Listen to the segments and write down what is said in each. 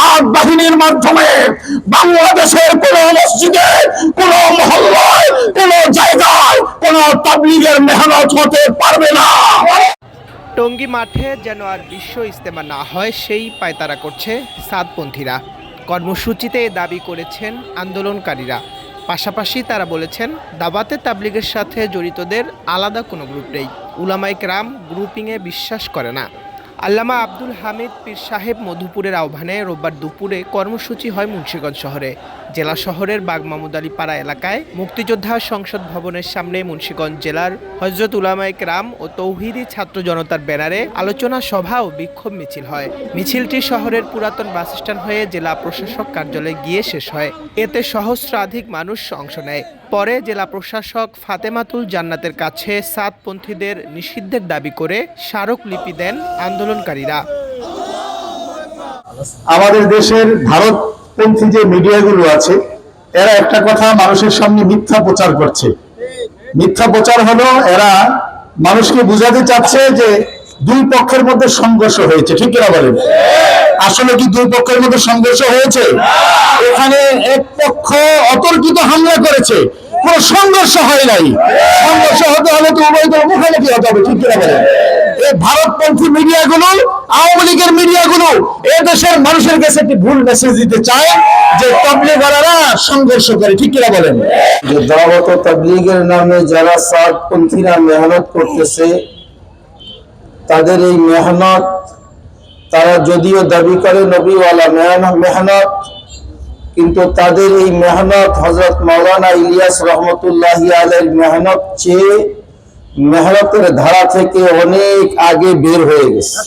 সাত বাহিনীর মাধ্যমে বাংলাদেশের কোন মসজিদে, কোন মহল্লায়, কোন জায়গায় কোন তাবলিগের মেহনত হতে পারবে না। টঙ্গী মাঠে যেন আর বিশ্ব ইস্তেমা না হয়, সেই পায়তারা করছে সাতপন্থীরা। কর্মসূচিতে দাবি করেছেন আন্দোলনকারীরা। পাশাপাশি তারা বলেছেন দাবাতে তাবলিগের সাথে জড়িতদের আলাদা কোনো গ্রুপ নেই। উলামাইক রাম গ্রুপিংয়ে বিশ্বাস করে না। আল্লামা আব্দুল হামিদ পীর সাহেব মধুপুরের আহ্বানে রোববার দুপুরে কর্মসূচি হয় মুন্সিগঞ্জ শহরে। জেলা শহরের বাগ মামুদ আলী পাড়া এলাকায় মুক্তিযোদ্ধা সংসদ ভবনের সামনে মুন্সীগঞ্জ জেলার হজরত উলামাইক রাম ও তৌহিদি ছাত্র জনতার ব্যানারে আলোচনা সভা ও বিক্ষোভ মিছিল হয়। মিছিলটি শহরের পুরাতন বাসস্ট্যান্ড হয়ে জেলা প্রশাসক কার্যালয়ে গিয়ে শেষ হয়। এতে সহস্রাধিক মানুষ অংশ নেয়। পরে জেলা প্রশাসক ফাতেমাতুল জান্নাতের কাছে সাতপন্থীদের নিষিদ্ধের দাবি করে স্মারকলিপি দেন আন্দোলনকারীরা। আমাদের দেশের ভারতপন্থী যে মিডিয়াগুলো আছে, এরা একটা কথা মানুষের সামনে মিথ্যা প্রচার করছে। মিথ্যা প্রচার হলো এরা মানুষকে বুঝাতে চাচ্ছে যে দুই পক্ষের মধ্যে সংঘর্ষ হয়েছে, ঠিক কিনা বলেন? আসলে কি দুই পক্ষের মধ্যে সংঘর্ষ হয়েছে? এখানে এক পক্ষ অতর্কিত হামলা করেছে। কোন সংঘর্ষ হয় নাই। সংঘর্ষ হতে হলে তো উভয় দল মুখোমুখি হতে হবে, ঠিক কিনা বলেন? এই ভারতপন্থী মিডিয়াগুলো, আওয়ামী লীগের মিডিয়াগুলো, এ দেশের মানুষের কাছে একটি ভুল মেসেজ দিতে চায় যে তবলিগারা সংঘর্ষ করে, ঠিক কিনা বলেন? যে দাওয়াত তাবলীগের নামে যারা সাতপন্থীরা মেহনত করতেছে, তাদের এই মেহনত তারা যদিও দাবি করে নবীওয়ালা মেহনত মেহনত কিন্তু তাদের এই মেহনত হজরত মৌলানা ইলিয়াস রহমতুল্লাহ আলের মেহনত চেয়ে মেহনতের ধারা থেকে অনেক আগে বের হয়ে গেছে।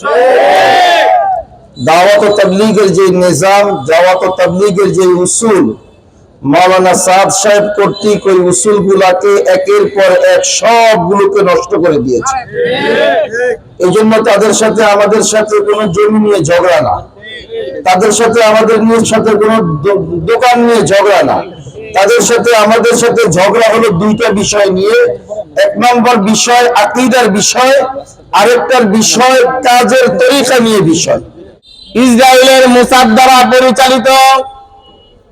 দাওয়াত ও তাবলীগের যে নিজাম দাওয়াত ও তাবলীগের যে উসুল মাওলানা সাদ সাহেব কর্তৃক ওই উসুল গুলাকে একের পর এক সবগুলোকে নষ্ট করে দিয়েছে। এই জন্য তাদের সাথে আমাদের সাথে কোনো জমি নিয়ে ঝগড়া না। তাদের সাথে আমাদের নিয়ে সাথে কোনো দোকান নিয়ে ঝগড়া না। তাদের সাথে, আমাদের সাথে ঝগড়া হলো দুইটা বিষয় নিয়ে। এক নম্বর বিষয় আকিদার বিষয়, আরেকটার বিষয় কাজের তরিকা নিয়ে বিষয়। ইসরায়েলের মোসাদ দ্বারা পরিচালিত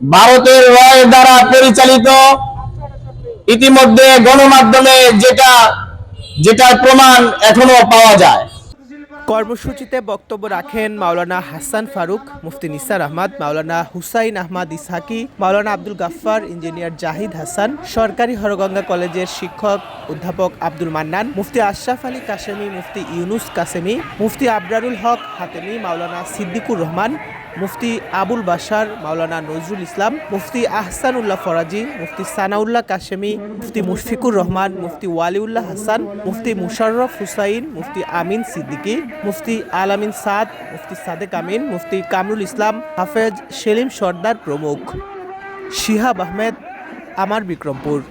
ভারতের রয় দ্বারা পরিচালিত ইতিমধ্যে গণমাধ্যমে যেটা, যেটার প্রমাণ এখনও পাওয়া যায়। কর্মসূচিতে বক্তব্য রাখেন মাওলানা হাসান ফারুক, মুফতি নিসার আহমদ, মাওলানা হুসাইন আহমদ ইসহাকি মাওলানা আব্দুল গাফফার, ইঞ্জিনিয়ার জাহিদ হাসান, সরকারি হরগঙ্গা কলেজের শিক্ষক অধ্যাপক আব্দুল মান্নান, মুফতি আশরাফ আলী কাশেমি, মুফতি ইউনুস কাসেমি মুফতি আবরারুল হক হাতেমি, মাওলানা সিদ্দিকুর রহমান মুফতি আবুল বাশার, মাওলানা নজরুল ইসলাম, মুফতি আহসানুল্লাহ ফরাজি, মুফতি সানাউল্লাহ কাশেমি, মুফতি মুশফিকুর রহমান, মুফতি ওয়ালিউল্লাহ হাসান, মুফতি মুশাররফ হুসাইন, মুফতি আমিন সিদ্দিকী, মুফতি আলামিন সাদ, মুফতি সাদেক আমিন, মুফতি কামরুল ইসলাম, হাফেজ সেলিম সর্দার প্রমুখ। শিহাব আহমেদ, আমার বিক্রমপুর।